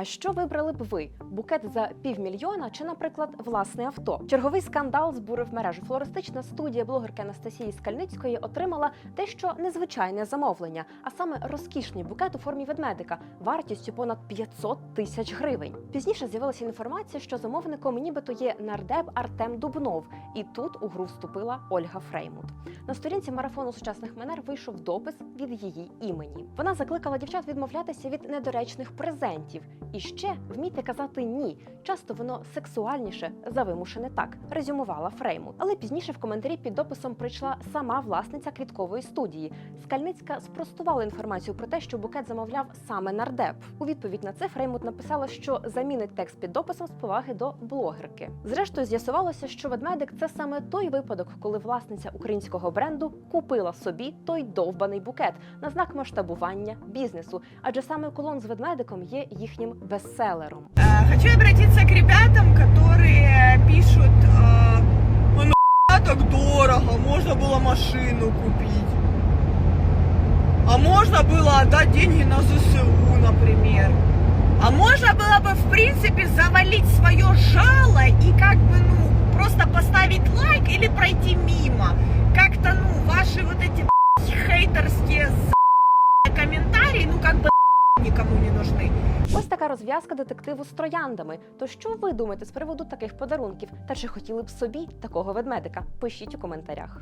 А що вибрали б ви? Букет за півмільйона чи, наприклад, власне авто? Черговий скандал збурив мережу. Флористична студія блогерки Анастасії Скальницької отримала дещо незвичайне замовлення, а саме розкішний букет у формі ведмедика вартістю понад 500 тисяч гривень. Пізніше з'явилася інформація, що замовником нібито є нардеп Артем Дубнов, і тут у гру вступила Ольга Фреймут. На сторінці марафону сучасних манер вийшов допис від її імені. Вона закликала дівчат відмовлятися від недоречних презентів. І ще вмійте казати ні. Часто воно сексуальніше за вимушене так, резюмувала Фреймут. Але пізніше в коментарі під дописом прийшла сама власниця квіткової студії. Скальницька спростувала інформацію про те, що букет замовляв саме нардеп. У відповідь на це Фреймут написала, що замінить текст під дописом з поваги до блогерки. Зрештою, з'ясувалося, що ведмедик це саме той випадок, коли власниця українського бренду купила собі той довбаний букет на знак масштабування бізнесу, адже саме колон з ведмедиком є їхнім бестселером. Э, Хочу обратиться к ребятам, которые пишут, э, «Ну, так дорого, можно было машину купить. А можно было отдать деньги на ЗСУ, например. А можно было бы, в принципе, завалить свое жало и как бы, ну, просто поставить лайк или пройти мимо. Как-то, ну, ваши вот эти хейтерские комментарии, ну, как бы никому не нужны. Ось така розв'язка детективу з трояндами. То що ви думаєте з приводу таких подарунків? Та чи хотіли б собі такого ведмедика? Пишіть у коментарях.